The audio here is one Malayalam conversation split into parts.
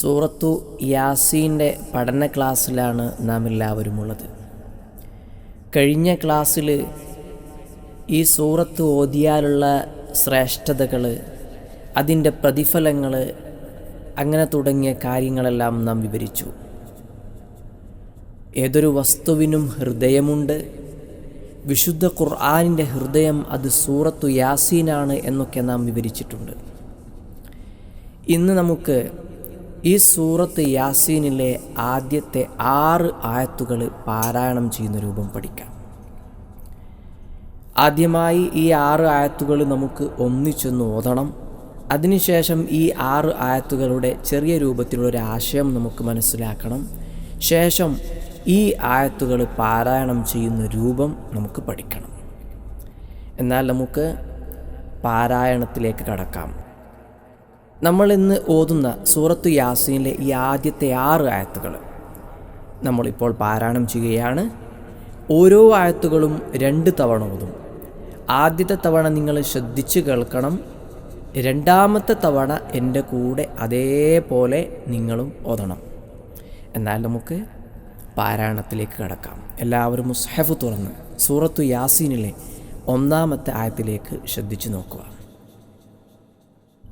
സൂറത്തു യാസീന്റെ പഠന ക്ലാസ്സിലാണ് നാം എല്ലാവരും ഉള്ളത് കഴിഞ്ഞ ക്ലാസ്സിൽ ഈ സൂറത്ത് ഓതിയാലുള്ള ശ്രേഷ്ഠതകൾ അതിന്റെ പ്രതിഫലങ്ങൾ അങ്ങനെ തുടങ്ങിയ കാര്യങ്ങളെല്ലാം നാം വിവരിച്ചു. ഏതൊരു വസ്തുവിനും ഹൃദയമുണ്ട്. വിശുദ്ധ ഖുർആാനിന്റെ ഹൃദയം അത് സൂറത്തു യാസീനാണ് എന്നൊക്കെ നാം വിവരിച്ചിട്ടുണ്ട്. ഇന്ന് നമുക്ക് ഈ സൂറത്ത് യാസീനിലെ ആദ്യത്തെ ആറ് ആയത്തുകൾ പാരായണം ചെയ്യുന്ന രൂപം പഠിക്കാം. ആദ്യമായി ഈ ആറ് ആയത്തുകൾ നമുക്ക് ഒന്നിച്ചൊന്ന് ഓതണം. അതിനുശേഷം ഈ ആറ് ആയത്തുകളുടെ ചെറിയ രൂപത്തിലുള്ള ഒരു ആശയം നമുക്ക് മനസ്സിലാക്കണം. ശേഷം ഈ ആയത്തുകൾ പാരായണം ചെയ്യുന്ന രൂപം നമുക്ക് പഠിക്കണം. എന്നാൽ നമുക്ക് പാരായണത്തിലേക്ക് കടക്കാം. നമ്മൾ ഇന്ന് ഓതുന്ന സൂറത്ത് യാസീനിലെ ഈ ആദ്യത്തെ ആറ് ആയത്തുകൾ. നമ്മളിപ്പോൾ പാരായണം ചെയ്യുകയാണ്. ഓരോ ആയത്തുകളും രണ്ട് തവണ ഓതും. ആദ്യത്തെ തവണ നിങ്ങൾ ശ്രദ്ധിച്ച് കേൾക്കണം. രണ്ടാമത്തെ തവണ എന്റെ കൂടെ അതേപോലെ നിങ്ങളും ഓതണം. എന്നാൽ നമുക്ക് പാരായണത്തിലേക്ക് കടക്കാം. എല്ലാവരും മുസ്ഹഫ് തുറന്ന് സൂറത്തു യാസീനിലെ ഒന്നാമത്തെ ആയത്തിലേക്ക് ശ്രദ്ധിച്ചു നോക്കുക.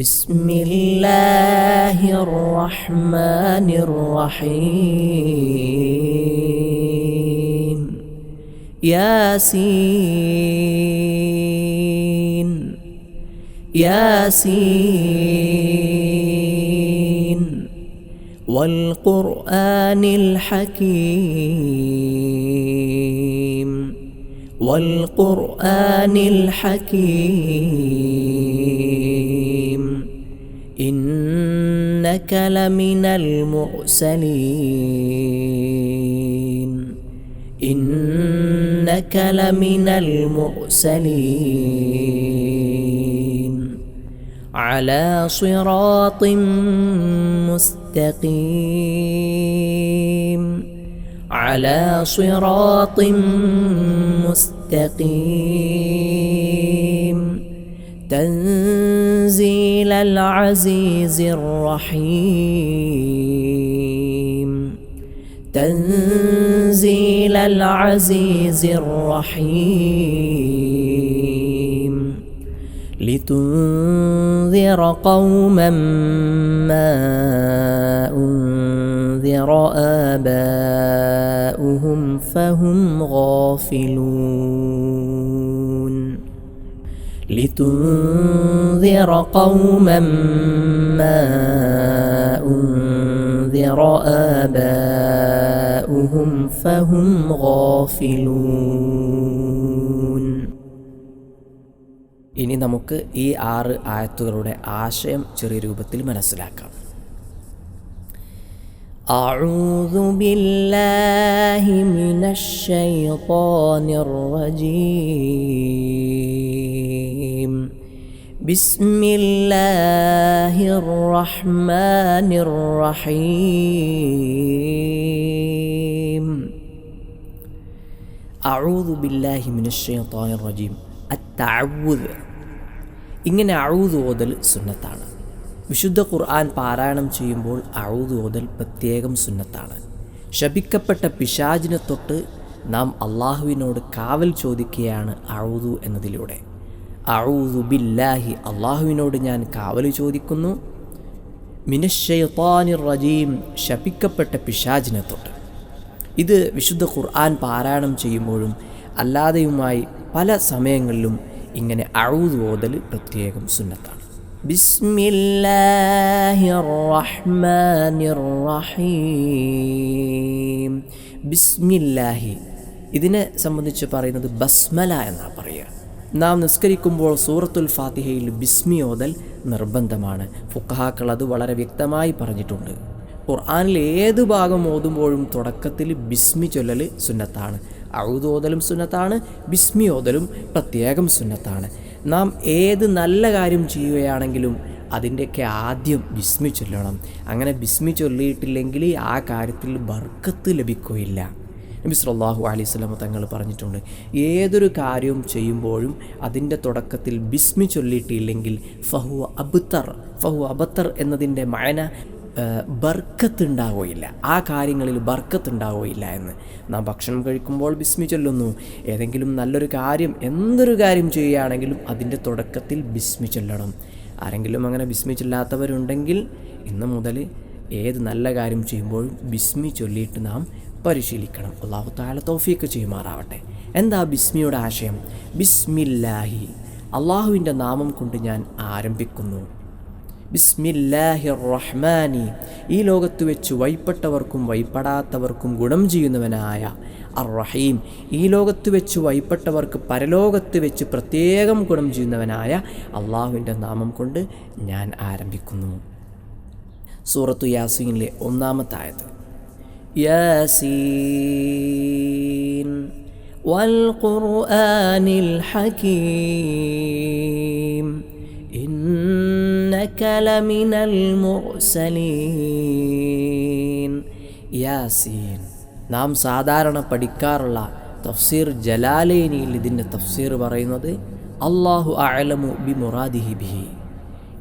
بسم الله الرحمن الرحيم. ياسين. ياسين. والقرآن الحكيم. والقرآن الحكيم. إنك لمن المرسلين. إنك لمن المرسلين. على صراط مستقيم. على صراط مستقيم. تنزيل العزيز الرحيم. تنزيل العزيز الرحيم. لتنذر قوما ما أنذر آباؤهم فهم غافلون. لتنذر قوما ما أنذر آباؤهم فهم غافلون ഇനി നമുക്ക് ഈ ആറ് ആയത്തുകളുടെ ആശയം ചെറിയ രൂപത്തിൽ മനസ്സിലാക്കാം أعوذ بالله من الشيطان الرجيم. بسم الله الرحمن الرحيم. أعوذ بالله من الشيطان الرجيم. التعوذ. إننا أعوذ ودل سنة تعالى വിശുദ്ധ ഖുർആൻ പാരായണം ചെയ്യുമ്പോൾ അഴുതു ഓതൽ പ്രത്യേകം സുന്നത്താണ്. ശപിക്കപ്പെട്ട പിശാജിനെ തൊട്ട് നാം അള്ളാഹുവിനോട് കാവൽ ചോദിക്കുകയാണ് അഴുതു എന്നതിലൂടെ. അഴുതു ബില്ലാഹി അള്ളാഹുവിനോട് ഞാൻ കാവൽ ചോദിക്കുന്നു. മിനശ്ശൈത്താനിർ റജീം ശപിക്കപ്പെട്ട പിശാജിനെ തൊട്ട്. ഇത് വിശുദ്ധ ഖുർആൻ പാരായണം ചെയ്യുമ്പോഴും അല്ലാതെയുമായി പല സമയങ്ങളിലും ഇങ്ങനെ അഴുതു ഓതൽ പ്രത്യേകം സുന്നത്താണ്. ബിസ്മില്ലാഹിർ റഹ്മാനിർ റഹീം ബിസ്മില്ലാഹി. ഇതിനെ സംബന്ധിച്ച് പറയുന്നത് ബസ്മല എന്നാണ് പറയുക. നാം നിസ്കരിക്കുമ്പോൾ സൂറത്തുൽ ഫാത്തിഹയിൽ ബിസ്മി ഓതൽ നിർബന്ധമാണ്. ഫുക്കഹാക്കൾ അത് വളരെ വ്യക്തമായി പറഞ്ഞിട്ടുണ്ട്. ഖുർആനിൽ ഏത് ഭാഗം ഓതുമ്പോഴും തുടക്കത്തിൽ ബിസ്മി ചൊല്ലൽ സുന്നത്താണ്. ഔദ് ഓതലും സുന്നത്താണ് ബിസ്മി ഓതലും പ്രത്യേകം സുന്നത്താണ്. നാം ഏത് നല്ല കാര്യം ചെയ്യുകയാണെങ്കിലും അതിന്റെയൊക്കെ ആദ്യം ബിസ്മി ചൊല്ലണം. അങ്ങനെ ബിസ്മി ചൊല്ലിയിട്ടില്ലെങ്കിൽ ആ കാര്യത്തിൽ ബർക്കത്ത് ലഭിക്കുകയില്ല. നബി സല്ലല്ലാഹു അലൈഹി വസല്ലം തങ്ങൾ പറഞ്ഞിട്ടുണ്ട് ഏതൊരു കാര്യവും ചെയ്യുമ്പോഴും അതിന്റെ തുടക്കത്തിൽ ബിസ്മി ചൊല്ലിയിട്ടില്ലെങ്കിൽ ഫഹു അബുത്തർ ഫഹു അബത്തർ എന്നതിന്റെ മയന ബർക്കത്ത് ഉണ്ടാവുകയില്ല ആ കാര്യങ്ങളിൽ ബർക്കത്ത് ഉണ്ടാവുകയില്ല എന്ന്. നാം ഭക്ഷണം കഴിക്കുമ്പോൾ ബിസ്മി ചൊല്ലുന്നു. ഏതെങ്കിലും നല്ലൊരു കാര്യം എന്തൊരു കാര്യം ചെയ്യുകയാണെങ്കിലും അതിന്റെ തുടക്കത്തിൽ ബിസ്മി ചൊല്ലണം. ആരെങ്കിലും അങ്ങനെ ബിസ്മി ചൊല്ലാത്തവരുണ്ടെങ്കിൽ ഇന്ന് മുതൽ ഏത് നല്ല കാര്യം ചെയ്യുമ്പോഴും ബിസ്മി ചൊല്ലിയിട്ട് നാം പരിശീലിക്കണം. അള്ളാഹു താല തോഫിയൊക്കെ ചെയ്യുമാറാവട്ടെ. എന്താ ബിസ്മിയുടെ ആശയം? ബിസ്മില്ലാഹി. അള്ളാഹുവിന്റെ നാമം കൊണ്ട് ഞാൻ ആരംഭിക്കുന്നു. ബിസ്മില്ലാഹി റഹ്മാനി ഈ ലോകത്ത് വെച്ച് വൈപ്പെട്ടവർക്കും വൈപ്പെടാത്തവർക്കും ഗുണം ചെയ്യുന്നവനായ അർ റഹീം ഈ ലോകത്ത് വെച്ച് വൈപ്പെട്ടവർക്ക് പരലോകത്ത് വെച്ച് പ്രത്യേകം ഗുണം ചെയ്യുന്നവനായ അള്ളാഹുവിൻ്റെ നാമം കൊണ്ട് ഞാൻ ആരംഭിക്കുന്നു സൂറത്തു യാസീനിലെ ഒന്നാമത്തെ ആയത് ياسين والقرآن الحكيم إنك لمن المرسلين യാസീൻ നാം സാധാരണ പഠിക്കാറുള്ള തഫ്സീർ ജലാലേനിയിൽ ഇതിൻ്റെ തഫ്സീർ പറയുന്നത് അള്ളാഹു അലമു ബി മുറാദിഹി ബിഹി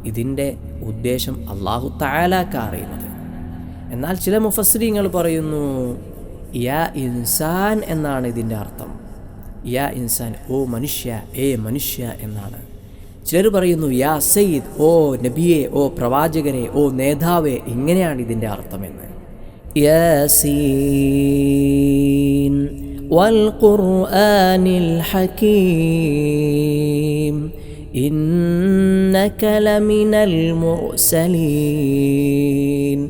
ഇതിൻ്റെ ഉദ്ദേശം അള്ളാഹു താലാക്ക അറിയുന്നത് എന്നാൽ ചില മുഫസ്രീങ്ങൾ പറയുന്നു യാ ഇൻസാൻ എന്നാണ് ഇതിൻ്റെ അർത്ഥം യാ ഇൻസാൻ ഓ മനുഷ്യ ഏ മനുഷ്യ എന്നാണ് ചിലർ പറയുന്നു യാ സയ്യിദ് ഓ നബിയെ ഓ പ്രവാചകരെ ഓ നേതാവെ ഇങ്ങനെയാണ് ഇതിൻ്റെ അർത്ഥമെന്ന് യാസീൻ والقرآن الحكيم إنك لمن المرسلين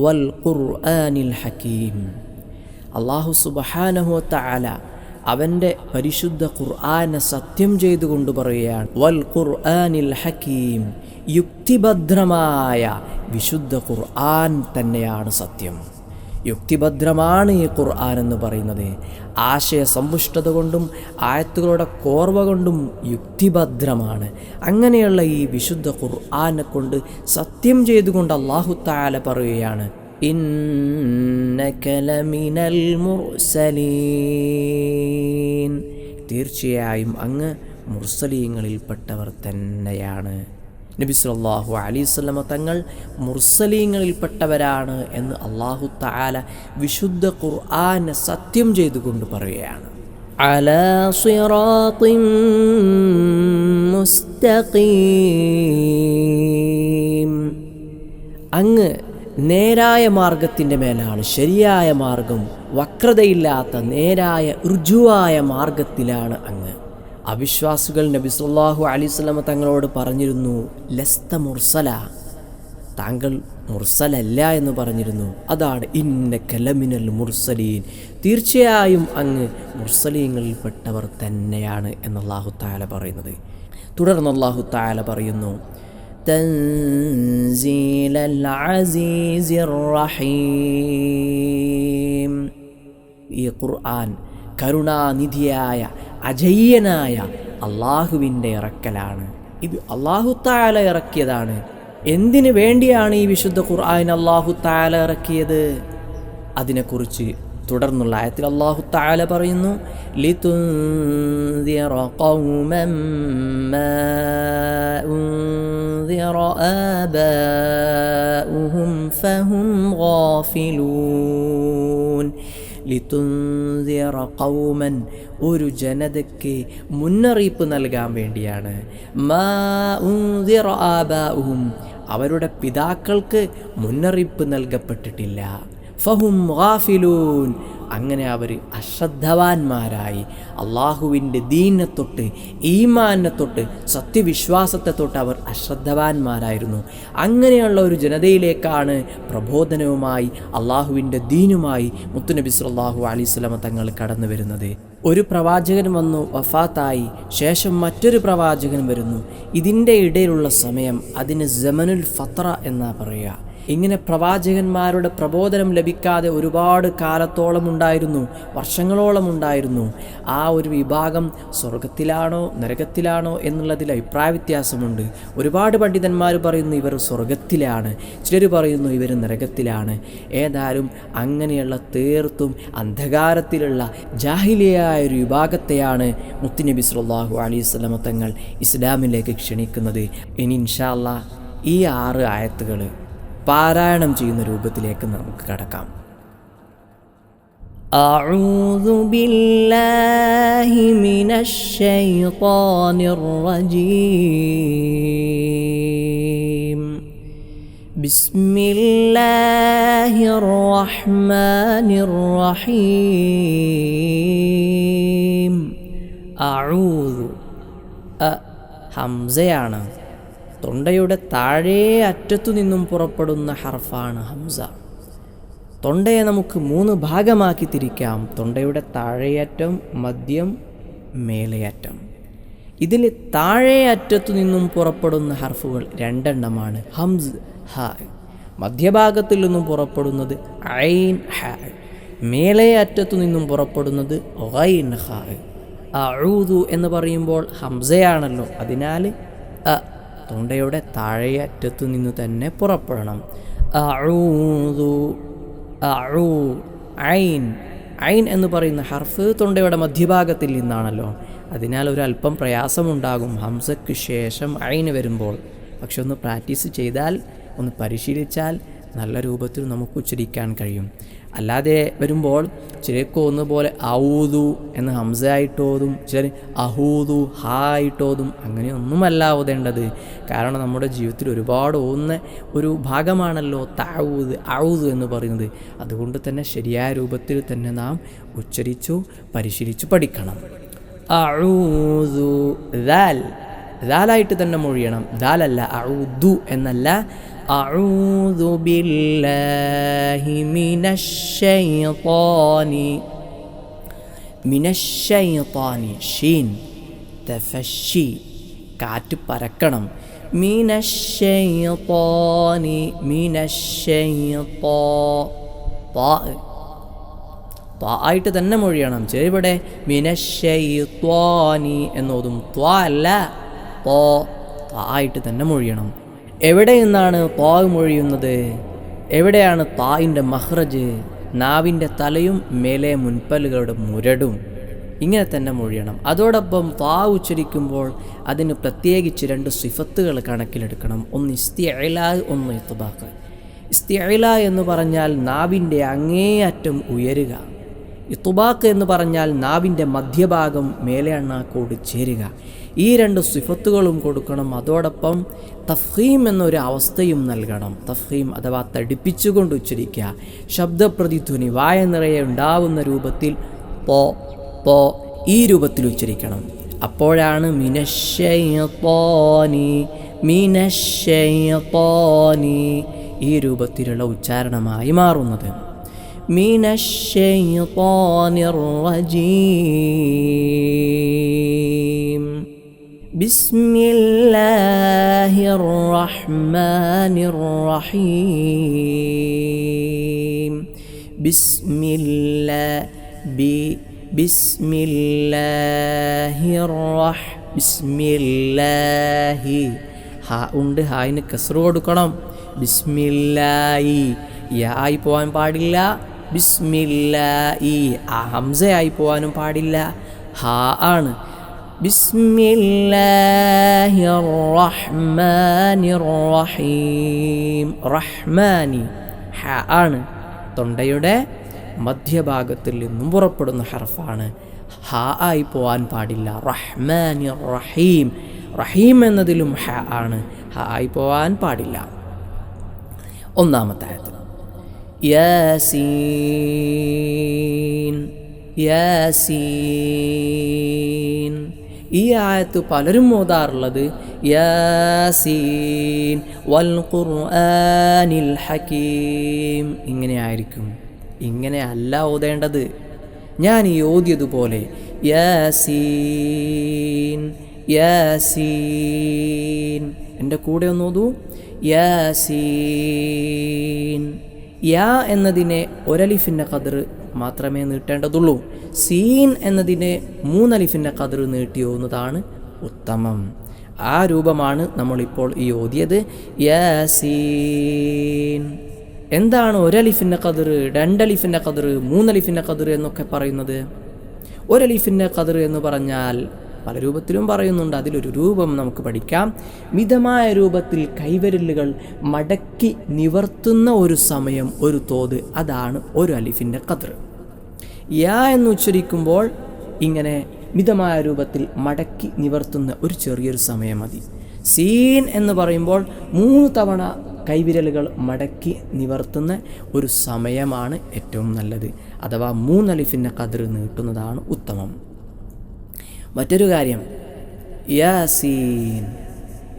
വൽഖുർആനിൽ ഹക്കീം അള്ളാഹു സുബഹാനഹു തആല അവന്റെ പരിശുദ്ധ ഖുർആാനെ സത്യം ചെയ്തുകൊണ്ട് പറയുകയാണ് വൽ ഖുർആനിൽ ഹക്കീം യുക്തിഭദ്രമായ വിശുദ്ധ ഖുർആൻ തന്നെയാണ് സത്യം. യുക്തിഭദ്രമാണ് ഈ ഖുർആൻ എന്ന് പറയുന്നത്. ആശയ സമ്പുഷ്ടത കൊണ്ടും ആയത്തുകളുടെ കോർവ കൊണ്ടും യുക്തിഭദ്രമാണ്. അങ്ങനെയുള്ള ഈ വിശുദ്ധ ഖുർആനെ കൊണ്ട് സത്യം ചെയ്തുകൊണ്ട് അള്ളാഹു താല പറയുകയാണ് ഇന്നകലമിനൽ മുർസലീൻ. തീർച്ചയായും അങ്ങ് മുർസലീങ്ങളിൽപ്പെട്ടവർ തന്നെയാണ്. നബി സല്ലല്ലാഹു അലൈഹി വസല്ലമ തങ്ങൾ മുർസലീങ്ങളിൽപ്പെട്ടവരാണ് എന്ന് അള്ളാഹു താല വിശുദ്ധ ഖുർആന സത്യം ചെയ്തുകൊണ്ട് പറയുകയാണ്. അങ്ങ് നേരായ മാർഗത്തിന്റെ മേലാണ് ശരിയായ മാർഗം വക്രതയില്ലാത്ത നേരായ ഋജുവായ മാർഗത്തിലാണ് അങ്ങ്. അവിശ്വാസികൾ നബി സല്ലല്ലാഹു അലൈഹി വസല്ലമ തങ്ങളോട് പറഞ്ഞിരുന്നു ലസ്ത മുർസല. താങ്കൾ മുർസലല്ല എന്ന് പറഞ്ഞിരുന്നു. അതാണ് ഇന്ന കലമിനൽ മുർസലീൻ. തീർച്ചയായും അങ്ങ് മുർസലീങ്ങളിൽപ്പെട്ടവർ തന്നെയാണ് എന്ന് താല പറയുന്നത്. തുടർന്ന് അള്ളാഹു താല പറയുന്നു تنزيل العزيز الرحيم ഈ ഖുർആൻ കരുണാനിധിയായ അജയ്യനായ അള്ളാഹുവിൻ്റെ ഇറക്കലാണ് ഇത് അള്ളാഹു താല ഇറക്കിയതാണ് എന്തിനു വേണ്ടിയാണ് ഈ വിശുദ്ധ ഖുർആൻ അള്ളാഹു താല ഇറക്കിയത് അതിനെക്കുറിച്ച് തുടർന്നുള്ള ആയത്തിൽ അള്ളാഹു താല പറയുന്നു ലിതുന്തിയറ ഒരു ജനതയ്ക്ക് മുന്നറിയിപ്പ് നൽകാൻ വേണ്ടിയാണ്. മാ അവരുടെ പിതാക്കൾക്ക് മുന്നറിയിപ്പ് നൽകപ്പെട്ടിട്ടില്ല. ഫഹും ഗാഫിലൂൻ. അങ്ങനെ അവർ അശ്രദ്ധവാന്മാരായി. അള്ളാഹുവിന്റെ ദീനെ തൊട്ട് ഈമാനെ തൊട്ട് സത്യവിശ്വാസത്തെ തൊട്ട് അവർ അശ്രദ്ധവാന്മാരായിരുന്നു. അങ്ങനെയുള്ള ഒരു ജനതയിലേക്കാണ് പ്രബോധനവുമായി അള്ളാഹുവിന്റെ ദീനുമായി മുത്തുനബി സുല്ലാഹു അലൈസ്ലമ തങ്ങൾ കടന്നു വരുന്നത്. ഒരു പ്രവാചകൻ വന്നു വഫാത്തായി. ശേഷം മറ്റൊരു പ്രവാചകൻ വരുന്നു. ഇതിന്റെ ഇടയിലുള്ള സമയം അതിന് ജമനുൽ ഫത്ര എന്നാ പറയുക. ഇങ്ങനെ പ്രവാചകന്മാരുടെ പ്രബോധനം ലഭിക്കാതെ ഒരുപാട് കാലത്തോളം ഉണ്ടായിരുന്നു വർഷങ്ങളോളം ഉണ്ടായിരുന്നു. ആ ഒരു വിഭാഗം സ്വർഗത്തിലാണോ നരകത്തിലാണോ എന്നുള്ളതിൽ അഭിപ്രായ വ്യത്യാസമുണ്ട്. ഒരുപാട് പണ്ഡിതന്മാർ പറയുന്നു ഇവർ സ്വർഗത്തിലാണ് ചിലർ പറയുന്നു ഇവർ നരകത്തിലാണ്. ഏതായാലും അങ്ങനെയുള്ള തീർത്തും അന്ധകാരത്തിലുള്ള ജാഹിലിയായ ഒരു വിഭാഗത്തെയാണ് മുത്തുനബി സുല്ലാഹു അലൈഹി സ്വലമ തങ്ങൾ ഇസ്ലാമിലേക്ക് ക്ഷണിക്കുന്നത്. ഇനി ഇൻഷാല്ല ഈ ആറ് ആയത്തുകൾ പാരായണം ചെയ്യുന്ന രൂപത്തിലേക്ക് നമുക്ക് കടക്കാം أعوذ بالله من الشيطان الرجيم بسم الله الرحمن الرحيم أعوذ അ ഹംസയാണ് തൊണ്ടയുടെ താഴേ അറ്റത്തു നിന്നും പുറപ്പെടുന്ന ഹർഫാണ് ഹംസ. തൊണ്ടയെ നമുക്ക് മൂന്ന് ഭാഗമാക്കി തിരിക്കാം. തൊണ്ടയുടെ താഴേയറ്റം മദ്യം മേലെയറ്റം. ഇതിൽ താഴെ അറ്റത്തു നിന്നും പുറപ്പെടുന്ന ഹർഫുകൾ രണ്ടെണ്ണമാണ്. ഹംസ് ഹ. മധ്യഭാഗത്തിൽ നിന്നും പുറപ്പെടുന്നത് ഐൻ ഹ. മേലെ അറ്റത്തു നിന്നും പുറപ്പെടുന്നത് ഐൻ ഹ. അഊദു എന്ന് പറയുമ്പോൾ ഹംസയാണല്ലോ. അതിനാൽ അ തൊണ്ടയുടെ താഴെയറ്റത്തു നിന്ന് തന്നെ പുറപ്പെടണം. ഐൻ ഐൻ എന്ന് പറയുന്ന ഹർഫ് തൊണ്ടയുടെ മധ്യഭാഗത്തിൽ നിന്നാണല്ലോ. അതിനാൽ ഒരു അല്പം പ്രയാസമുണ്ടാകും ഹംസയ്ക്ക് ശേഷം ഐന് വരുമ്പോൾ. പക്ഷെ ഒന്ന് പ്രാക്ടീസ് ചെയ്താൽ ഒന്ന് പരിശീലിച്ചാൽ നല്ല രൂപത്തിൽ നമുക്ക് ഉച്ചരിക്കാൻ കഴിയും. അല്ലാതെ വരുമ്പോൾ ചിലർക്ക് ഒന്നുപോലെ ഔതു എന്ന് ഹംസയായിട്ടോതും ചിലർ അഹൂതു ഹാ ആയിട്ടോതും അങ്ങനെയൊന്നുമല്ല ഓതേണ്ടത്. കാരണം നമ്മുടെ ജീവിതത്തിൽ ഒരുപാട് ഓന്ന ഒരു ഭാഗമാണല്ലോ താവൂത് ഔദു എന്ന് പറയുന്നത്. അതുകൊണ്ട് തന്നെ ശരിയായ രൂപത്തിൽ തന്നെ നാം ഉച്ചരിച്ചു പരിശീലിച്ചു പഠിക്കണം. ദാൽ. ദാലായിട്ട് തന്നെ മൊഴിയണം. ദാലല്ല അഊദു എന്നല്ല أعوذ بالله من الشيطان من الشيطان ഷീൻ തഫഷി കാറ്റ് പരക്കണം من الشيطان من الشيطان ആയിട്ട് തന്നെ മൊഴിയണം ചെറിവിടെ മിനശ്ശൈത്വാനി എന്നോതും ത്വാ അല്ല തോ ആയിട്ട് തന്നെ മൊഴിയണം എവിടെ നിന്നാണ് താവ് മൊഴിയുന്നത്? എവിടെയാണ് തായിന്റെ മഹ്റജ്? നാവിന്റെ തലയും മേലെ മുൻപലുകളുടെ മുരടും. ഇങ്ങനെ തന്നെ മൊഴിയണം. അതോടൊപ്പം താ ഉച്ചരിക്കുമ്പോൾ അതിന് പ്രത്യേകിച്ച് രണ്ട് സിഫത്തുകൾ കണക്കിലെടുക്കണം. ഒന്ന് ഇസ്തിഅല ഒന്ന് ഇത്തുബാക്ക് ഇസ്തിഅല എന്ന് പറഞ്ഞാൽ നാവിന്റെ അങ്ങേയറ്റം ഉയരുക. ഇത്തുബാക്ക് എന്ന് പറഞ്ഞാൽ നാവിന്റെ മധ്യഭാഗം മേലെ അണ്ണാക്കോട് ചേരുക. ഈ രണ്ട് സിഫത്തുകളും കൊടുക്കണം. അതോടൊപ്പം തഫീം എന്നൊരു അവസ്ഥയും നൽകണം. തഫീം അഥവാ തടിപ്പിച്ചുകൊണ്ട് ഉച്ചരിക്കുക. ശബ്ദപ്രതിധ്വനി വായ നിറയെ ഉണ്ടാവുന്ന രൂപത്തിൽ പോ പോ ഈ രൂപത്തിൽ ഉച്ചരിക്കണം. അപ്പോഴാണ് മിനശ്ശയത്തോനി മിനശ്ശയത്തോനി ഈ രൂപത്തിലുള്ള ഉച്ചാരണമായി മാറുന്നത്. മിനശ്ശയത്തോനി റജീ. بسم الله الرحمن الرحيم بسم الله ب بسم الله الرح بسم الله ഹാ ഉണ്ട് ഹായിന് കസറ് കൊടുക്കണം ബിസ്മില്ലായി യായി പോകാൻ പാടില്ല ബിസ്മില്ലായി ആ ഹംസയായി പോകാനും പാടില്ല ഹാ ആണ് ബിസ്മില്ലാഹിർ റഹ്മാനിർ റഹീം റഹ്മാനി ഹ ആണ്. തൊണ്ടയുടെ മധ്യഭാഗത്തിൽ നിന്നും പുറപ്പെടുന്ന ഹർഫാണ്. ഹ ആയി പോവാൻ പാടില്ല. റഹ്മാനി റഹീം റഹീം എന്നതിലും ഹ ആണ്. ഹ ആയി പോവാൻ പാടില്ല. ഒന്നാമത്തെ ആയത്ത് യാസീൻ. യാസീൻ. ഈ ആയത്ത് പലരും ഓതാറുള്ളത് യാസീൻ വൽ ഖുർആനിൽ ഹക്കീം ഇങ്ങനെ ആയിരിക്കും. ഇങ്ങനെ അല്ല ഓതേണ്ടത്. ഞാൻ ഈ ഓതിയതുപോലെ യാസീൻ യാസീൻ. എന്റെ കൂടെ ഒന്ന് ഓതൂ. യാസീൻ. യാ എന്നതിനെ ഒരലിഫിന്റെ കതിർ മാത്രമേ നീട്ടേണ്ടതുള്ളൂ. സീൻ എന്നതിനെ മൂന്നലിഫിന്റെ കതിർ നീട്ടിയോന്നതാണ് ഉത്തമം. ആ രൂപമാണ് നമ്മളിപ്പോൾ ഈ ഓതിയത് യാസീൻ. എന്താണ് ഒരലിഫിന്റെ കതിർ രണ്ടലിഫിന്റെ കതിർ മൂന്നലിഫിന്റെ കതിർ എന്നൊക്കെ പറയുന്നത്? ഒരലിഫിന്റെ കതിർ എന്ന് പറഞ്ഞാൽ പല രൂപത്തിലും പറയുന്നുണ്ട്. അതിലൊരു രൂപം നമുക്ക് പഠിക്കാം. മിതമായ രൂപത്തിൽ കൈവരലുകൾ മടക്കി നിവർത്തുന്ന ഒരു സമയം ഒരു തോത്. അതാണ് ഒരു അലിഫിന്റെ കതിർ യാ എന്ന് ഉച്ചരിക്കുമ്പോൾ ഇങ്ങനെ മിതമായ രൂപത്തിൽ മടക്കി നിവർത്തുന്ന ഒരു ചെറിയൊരു സമയം മതി. സീൻ എന്ന് പറയുമ്പോൾ മൂന്ന് തവണ കൈവിരലുകൾ മടക്കി നിവർത്തുന്ന ഒരു സമയമാണ് ഏറ്റവും നല്ലത്. അഥവാ മൂന്നലിഫിന്റെ കതിർ നീട്ടുന്നതാണ് ഉത്തമം. മറ്റൊരു കാര്യം. യാസീൻ.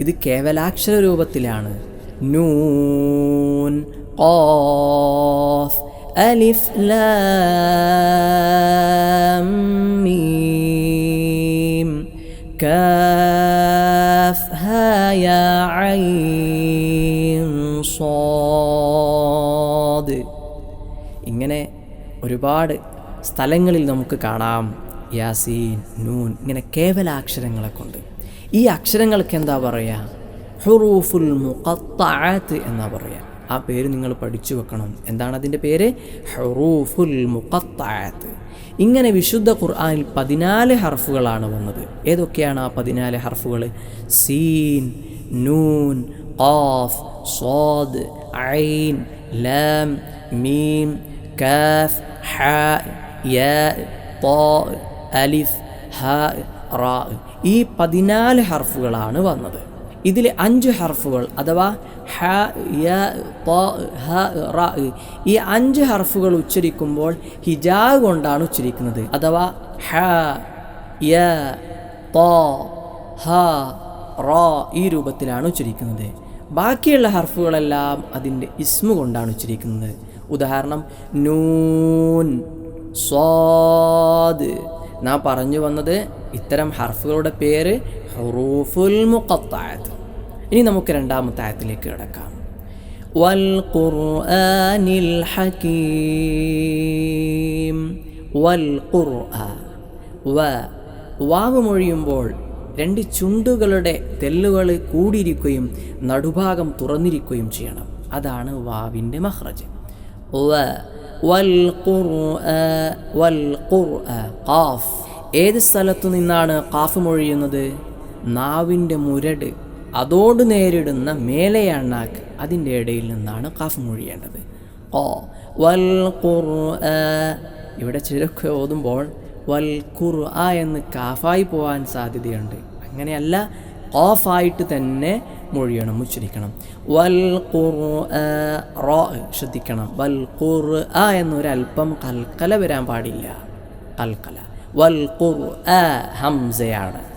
ഇത് കേവലാക്ഷര രൂപത്തിലാണ്. നൂൻ ഖാഫ് അലിഫ് ലാം കാഫ് ഇങ്ങനെ ഒരുപാട് സ്ഥലങ്ങളിൽ നമുക്ക് കാണാം. യാസീൻ നൂൻ ഇങ്ങനെ കേവല അക്ഷരങ്ങളെ കൊണ്ട് ഈ അക്ഷരങ്ങൾക്ക് എന്താ പറയുക ഹുറൂഫുൽ മുഖത്താഴത്ത് എന്നാ പറയുക ആ പേര് നിങ്ങൾ പഠിച്ചു വെക്കണം. എന്താണ് അതിന്റെ പേര്? ഹുറൂഫുൽ മുഖത്താഴത്ത് ഇങ്ങനെ വിശുദ്ധ ഖുർആാനിൽ പതിനാല് ഹർഫുകളാണ് വന്നത്. ഏതൊക്കെയാണ് ആ പതിനാല് ഹർഫുകൾ സീൻ നൂൻ ഖാഫ് സ്വാദ് ഐൻ ലാം മീം കാഫ് ഹ അലിഫ് ഹ റാ ഈ പതിനാല് ഹർഫുകളാണ് വന്നത്. ഇതിൽ അഞ്ച് ഹർഫുകൾ അഥവാ ഹ യ ത ഹ റാ ഈ അഞ്ച് ഹർഫുകൾ ഉച്ചരിക്കുമ്പോൾ ഹിജാ കൊണ്ടാണ് ഉച്ചരിക്കുന്നത്. അഥവാ ഹ യ ത ഹ റ ഈ രൂപത്തിലാണ് ഉച്ചരിക്കുന്നത്. ബാക്കിയുള്ള ഹർഫുകളെല്ലാം അതിന്റെ ഇസ്മു കൊണ്ടാണ് ഉച്ചരിക്കുന്നത്. ഉദാഹരണം നൂൻ സ്വാദ് നാം പറഞ്ഞു വന്നത് ഇത്തരം ഹർഫുകളുടെ പേര് ഹറൂഫുൽ മുഖത്തായത്. ഇനി നമുക്ക് രണ്ടാമത്തെ ആയത്തിലേക്ക് കിടക്കാം. വൽ ഖുർആനിൽ ഹകീം. വൽ ഖുർആ. വ. വാവ് മൊഴിയുമ്പോൾ രണ്ട് ചുണ്ടുകളുടെ തെല്ലുകൾ കൂടിയിരിക്കുകയും നടുഭാഗം തുറന്നിരിക്കുകയും ചെയ്യണം. അതാണ് വാവിന്റെ മഹ്റജ് വ. ഖാഫ്. ഏത് സ്ഥലത്തു നിന്നാണ് ഖാഫ് മൊഴിയുന്നത്? നാവിന്റെ മുരട് അതോട് നേരിടുന്ന മേലെ അണ്ണാക്ക് അതിന്റെ ഇടയിൽ നിന്നാണ് ഖാഫ് മൊഴിയേണ്ടത്. ഓ വൽ ഇവിടെ ചിലക്കെ ഓതുമ്പോൾ വൽ ഖുർആ എന്ന് കാഫായി പോകാൻ സാധ്യതയുണ്ട്. അങ്ങനെയല്ല ഓഫായിട്ട് തന്നെ മൊഴിയണം ഉച്ചരിക്കണം. വൽ റോ ശ്രദ്ധിക്കണം. വൽ ഖുർആ എന്നൊരല്പം കൽക്കല വരാൻ പാടില്ല. കൽക്കല. വൽ ഖുർആ ഹംസയാണ്.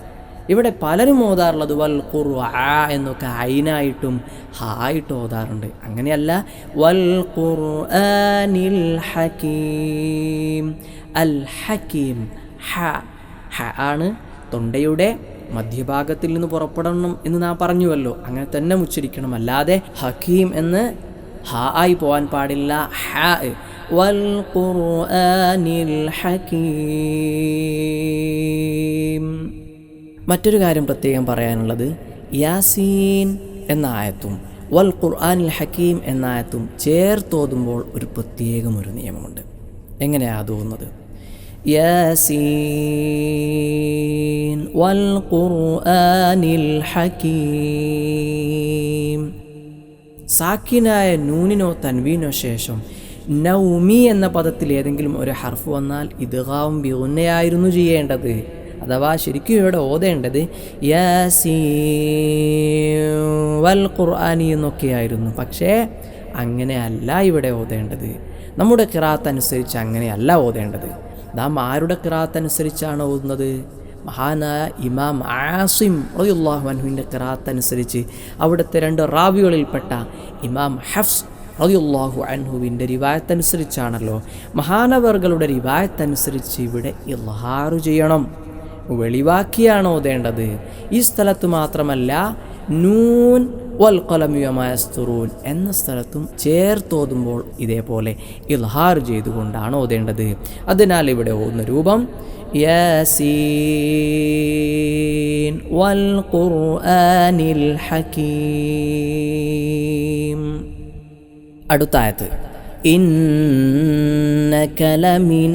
ഇവിടെ പലരും ഓതാറുള്ളത് വൽ ഖുർആ എന്നൊക്കെ അയിനായിട്ടും ഹായിട്ടും ഓതാറുണ്ട്. അങ്ങനെയല്ല വൽ ഖുർആനിൽ ഹക്കീം അൽ ഹക്കീം ഹ ഹ ആണ് തൊണ്ടയുടെ മധ്യഭാഗത്തിൽ നിന്ന് പുറപ്പെടണം എന്ന് നാം പറഞ്ഞുവല്ലോ. അങ്ങനെ തന്നെ ഉച്ചരിക്കണം. അല്ലാതെ ഹക്കീം എന്ന് ഹ ആയി പോകാൻ പാടില്ല. ഹ മറ്റൊരു കാര്യം പ്രത്യേകം പറയാനുള്ളത് യാസീൻ എന്ന ആയത്തും വൽ ഖുർആാനിൽ ഹക്കീം എന്ന ആയത്തും ചേർത്തോതുമ്പോൾ ഒരു പ്രത്യേകം ഒരു നിയമമുണ്ട്. എങ്ങനെയാണ് തോന്നുന്നത് വൽ ഖുർആനിൽ ഹക്കീം സാക്കിനായ നൂനിനോ തൻവീനോ ശേഷം നൗമി എന്ന പദത്തിൽ ഏതെങ്കിലും ഒരു ഹർഫ് വന്നാൽ ഇദ്ഗാവും ബിഉന്നയായിരുന്നു ചെയ്യേണ്ടത്. അഥവാ ശരിക്കും ഇവിടെ ഓതേണ്ടത് വൽ ഖുർആനി എന്നൊക്കെയായിരുന്നു. പക്ഷേ അങ്ങനെയല്ല ഇവിടെ ഓതേണ്ടത്. നമ്മുടെ കിറാത്ത് അനുസരിച്ച് അങ്ങനെയല്ല ഓതേണ്ടത്. നാം ആരുടെ കിറാത്ത് അനുസരിച്ചാണ് ഓതുന്നത്? മഹാനായ ഇമാം ആസിം റളിയല്ലാഹു അൻഹുവിന്റെ കിറാത്ത് അനുസരിച്ച് അവിടുത്തെ രണ്ട് റാവികളിൽപ്പെട്ട ഇമാം ഹഫ്സ് റളിയല്ലാഹു അൻഹുവിന്റെ റിവായത്തനുസരിച്ചാണല്ലോ മഹാനവർകളുടെ റിവായത്തനുസരിച്ച് ഇവിടെ ഇൽഹാറു ചെയ്യണം. വെളിവാക്കിയാണ് ഓതേണ്ടത്. ഈ സ്ഥലത്ത് മാത്രമല്ല നൂൻ വൽ കലമിയമായസ്തുറൂൻ എന്ന സ്ഥലത്തും ചേർത്തോതുമ്പോൾ ഇതേപോലെ ഇൽഹാർ ചെയ്തുകൊണ്ടാണ് ഓതേണ്ടത് അതിനാൽ ഇവിടെ ഓതുന്ന രൂപം യാസീൻ വൽ ഖുർആനിൽ ഹകീം അടുത്തായത് إنك لمن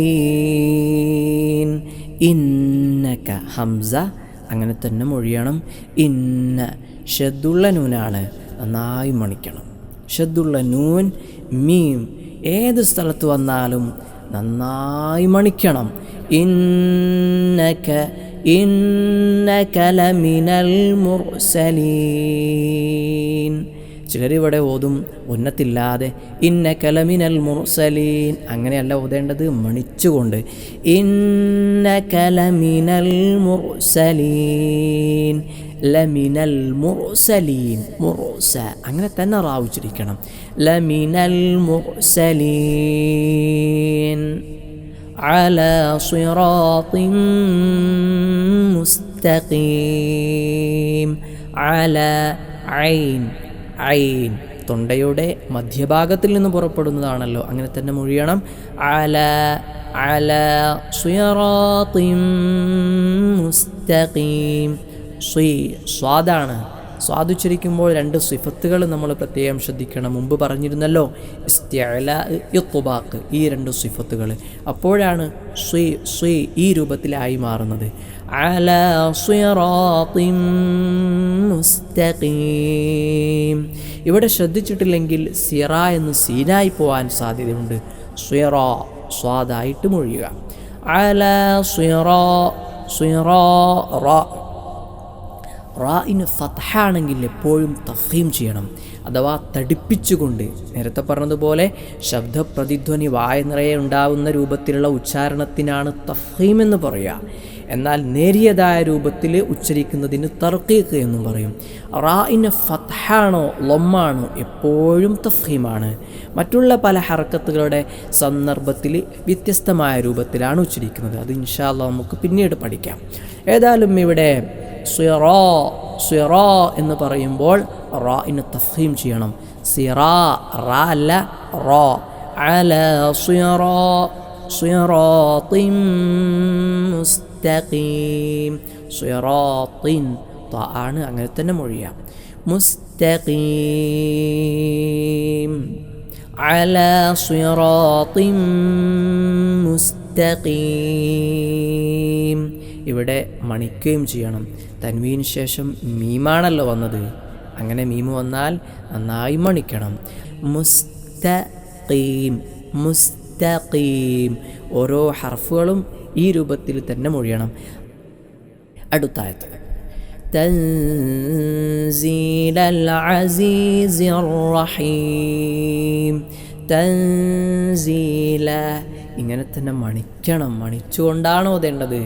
المرسلين ഇന്നക ഹംസ അങ്ങനെ തന്നെ മൊഴിയണം. ഇന്ന ഷദ്ദുള്ള നൂനാണ് നന്നായി മണിക്കണം. ഷദ്ദുള്ള നൂൻ മീം ഏത് സ്ഥലത്ത് വന്നാലും നന്നായി മണിക്കണം. ഇന്നക ഇന്നക ലമിനൽ മുർസലീൻ. ചിലരിവിടെ ഓതും ഉന്നത്തില്ലാതെ ഇന്ന കലമിനൽ മുർസലീൻ അങ്ങനെയല്ല ഓതേണ്ടത് മണിച്ചുകൊണ്ട് ഇന്ന കലമിനൽ മുർസലീൻ ലമിനൽ മുർസലീൻ മുർസ അങ്ങനെ തന്നെ റാവുച്ചിരിക്കണം ലമിനൽ മുർസലീൻ على صراط مستقيم على عين ഐൻ തൊണ്ടയുടെ മധ്യഭാഗത്തിൽ നിന്ന് പുറപ്പെടുന്നതാണല്ലോ. അങ്ങനെ തന്നെ മൊഴിയണം. അല അല മുസ്തഖീം. സ്വീ സ്വാദാണ്. സ്വാദുച്ചരിക്കുമ്പോൾ രണ്ട് സിഫത്തുകൾ നമ്മൾ പ്രത്യേകം ശ്രദ്ധിക്കണം. മുമ്പ് പറഞ്ഞിരുന്നല്ലോ ഇസ്ത്യല ഇത്തുബാക്ക് ഈ രണ്ട് സിഫത്തുകൾ. അപ്പോഴാണ് സ്വീ സ്വീ ഈ രൂപത്തിലായി മാറുന്നത്. അല صراط مستقيم. ഇവിടെ ശ്രദ്ധിച്ചിട്ടില്ലെങ്കിൽ സിറ എന്ന് സീനായി പോവാൻ സാധ്യതയുണ്ട്. സുയറ സ്വാദായിട്ട് മൊഴിയുക അല സുയറ സുയറ റ. റായിന് എപ്പോഴും തഫീം ചെയ്യണം. അഥവാ തടിപ്പിച്ചുകൊണ്ട്. നേരത്തെ പറഞ്ഞതുപോലെ ശബ്ദപ്രതിധ്വനി വായ നിറയെ ഉണ്ടാവുന്ന രൂപത്തിലുള്ള ഉച്ചാരണത്തിനാണ് തഫീം എന്ന് പറയുക എന്നാൽ നേരിയതായ രൂപത്തിൽ ഉച്ചരിക്കുന്നതിന് തർക്കീക്ക് എന്നും പറയും. റായിന് ഫത്ഹാണോ ലൊമ്മാണോ എപ്പോഴും തഫീമാണ് മറ്റുള്ള പല ഹർക്കത്തുകളുടെ സന്ദർഭത്തിൽ വ്യത്യസ്തമായ രൂപത്തിലാണ് ഉച്ചരിക്കുന്നത്. അത് ഇൻഷാല്ല നമുക്ക് പിന്നീട് പഠിക്കാം. ഏതായാലും ഇവിടെ സിറോ സിറോ എന്ന് പറയുമ്പോൾ റോയിന് തഫീം ചെയ്യണം സിറാ റാ അല്ല റോ അല സിറോ സിറോത്തിൻ മുസ്തഖീം സിറോത്തിൻ ത ആണ് അങ്ങനെ തന്നെ മൊഴിയാം മുസ്തഖീം അല സിറോത്തിൻ മുസ്തഖീം ഇവിടെ മണിക്കുകയും ചെയ്യണം തൻവീന് ശേഷം മീമാണല്ലോ വന്നത് അങ്ങനെ മീമ് വന്നാൽ നന്നായി മണിക്കണം മുസ്തഖീം മുസ്തഖീം ഓരോ ഹർഫുകളും ഈ രൂപത്തിൽ തന്നെ മൊഴിയണം അടുത്തായത് تنزيل العزيز الرحيم തൻസീല ഇങ്ങനെ തന്നെ മണിക്കണം മണിച്ചുകൊണ്ടാണ് ഓതേണ്ടത്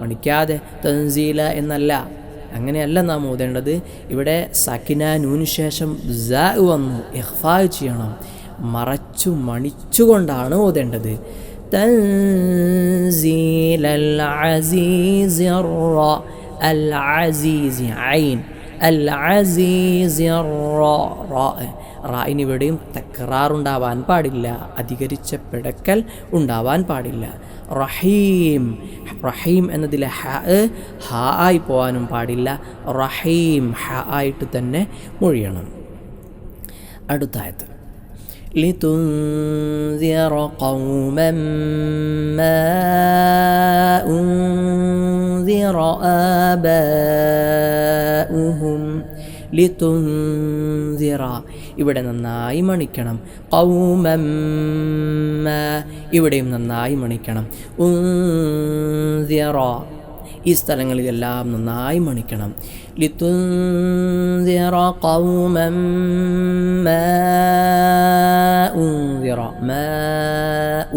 മണിക്കാതെ തൻസീല എന്നല്ല. അങ്ങനെയല്ല നാം ഓതേണ്ടത്. ഇവിടെ സക്കിന നൂന് ശേഷം വന്നു. എഹ്ഫായ് ചെയ്യണം. മറച്ചു മണിച്ചുകൊണ്ടാണ് ഓതേണ്ടത്. ഐൻ അൽ അസീസ് റായിന് ഇവിടെയും തക്കറാറുണ്ടാവാൻ പാടില്ല അധികരിച്ച പിടക്കൽ ഉണ്ടാവാൻ പാടില്ല റഹീം റഹീം എന്നതിലെ ഹ ഹ ആയി പോകാനും പാടില്ല റഹീം ഹ ആയിട്ട് തന്നെ മൊഴിയണം അടുത്തായത് لتنذر قوما ما أنذر آباؤهم ലിതുന്തിറ ഇവിടെ നന്നായി മണിക്കണം. കൗമം ഇവിടെയും നന്നായി മണിക്കണം. ഉന്തിറ ഈ സ്ഥലങ്ങളിലെല്ലാം നന്നായി മണിക്കണം. ലിത്തുന്തിറ ഖൗമൻ മാ. മ.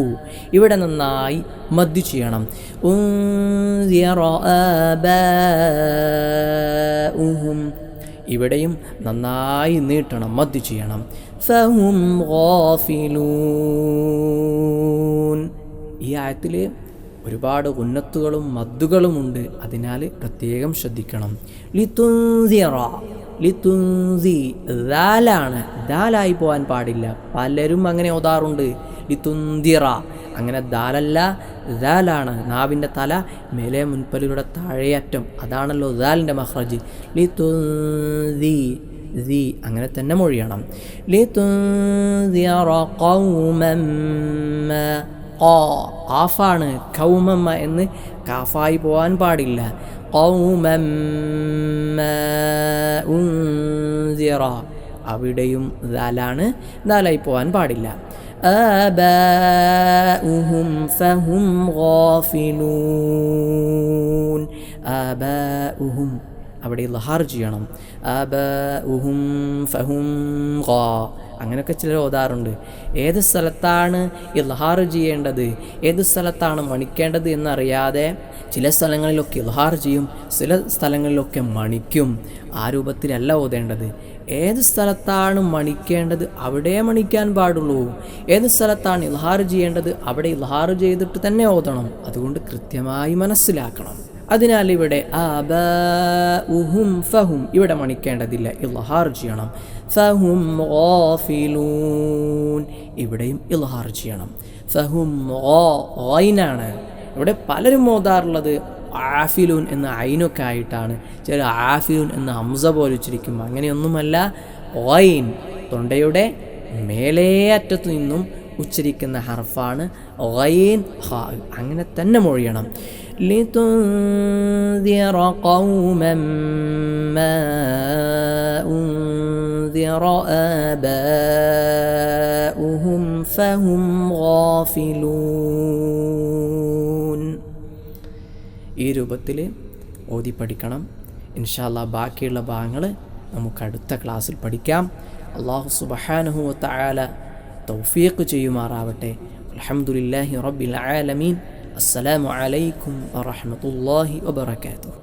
ഉ. ഇവിടെ നന്നായി മദ്യ ചെയ്യണം. ഉന്തിറ ആബാഉഹും ഇവിടെയും നന്നായി നീട്ടണം മദ്യ ചെയ്യണം. ഫഹും ഗാഫിലൂൻ. ഈ ആയത്തിൽ ഒരുപാട് ഉന്നത്തുകളും മദ്ദുകളുമുണ്ട് അതിനാൽ പ്രത്യേകം ശ്രദ്ധിക്കണം. ലിത്തുൻസിറ ലിത്തുൻസി. ദാലാണ്. ദാലായി പോകാൻ പാടില്ല. പലരും അങ്ങനെ ഓതാറുണ്ട്. ലിത്തുന്തിറ അങ്ങനെ ദാലല്ല ദാലാണ്. നാവിന്റെ തല മേലെ മുൻപലുകളുടെ താഴെയറ്റം അതാണല്ലോ ദാലിന്റെ മഹ്റജ്. ലിത്തുൻസി ദി അങ്ങനെ തന്നെ മൊഴിയണം. ലിതുൻദിറ ഖൗമൻ മാ ഖാ കാഫാണ് കൗമമ്മ എന്ന് കാഫായി പോകാൻ പാടില്ല ഖൗമൻ മാ ഉൻദിറ അവിടെയും ദാലാണ് ദാലായി പോകാൻ പാടില്ല آباؤهم فهم غافلون آباؤهم അവിടെ ലഹാർ ചെയ്യണം ആബഉഹും ഫഹും ഖാ അങ്ങനെയൊക്കെ ചിലർ ഓതാറുണ്ട്. ഏത് സ്ഥലത്താണ് ഇൽഹാർ ചെയ്യേണ്ടത്? ഏത് സ്ഥലത്താണ് മണിക്കേണ്ടത് എന്നറിയാതെ ചില സ്ഥലങ്ങളിലൊക്കെ ഇൽഹാർ ചെയ്യും ചില സ്ഥലങ്ങളിലൊക്കെ മണിക്കും. ആ രൂപത്തിലല്ല ഓതേണ്ടത്. ഏത് സ്ഥലത്താണ് മണിക്കേണ്ടത് അവിടെ മണിക്കാൻ പാടുള്ളൂ. ഏത് സ്ഥലത്താണ് ഇൽഹാർ ചെയ്യേണ്ടത് അവിടെ ഇൽഹാർ ചെയ്തിട്ട് തന്നെ ഓതണം. അതുകൊണ്ട് കൃത്യമായി മനസ്സിലാക്കണം. അതിനാൽ ഇവിടെ ആബാഉഹും ഫഹും ഇവിടെ മണിക്കേണ്ടതില്ല. ഇൽഹാർ ചെയ്യണം. ഫഹും ഗാഫിലൂൻ ഇവിടെയും ഇൽഹാർ ചെയ്യണം ഫഹും ഗൈനാണ് ഇവിടെ പലരും ഓതാറുള്ളത് ആഫിലൂൻ എന്ന ഐനൊക്കെ ആയിട്ടാണ് ചില ആഫിലൂൻ എന്ന ഹംസ പോലെ ഉച്ചരിക്കും അങ്ങനെയൊന്നുമല്ല ഓയിൻ തൊണ്ടയുടെ മേലേ അറ്റത്തു നിന്നും ഉച്ചരിക്കുന്ന ഹർഫാണ് ഓയിൻ ഹ അങ്ങനെ തന്നെ മൊഴിയണം لتنذر قوما ما أنذر آباؤهم فهم غافلون ഈ രൂപത്തിൽ ഓതി പഠിക്കണം ഇൻഷാല്ല ബാക്കിയുള്ള ഭാഗങ്ങൾ നമുക്ക് അടുത്ത ക്ലാസ്സിൽ പഠിക്കാം അള്ളാഹു സുബഹാനഹു തആല തൗഫീഖ് ചെയ്യുമാറാവട്ടെ അൽഹംദുലില്ലാഹി റബ്ബിൽ ആലമീൻ അസ്സലാമു അലൈക്കും വറഹ്മത്തുള്ളാഹി വബറകാതുഹു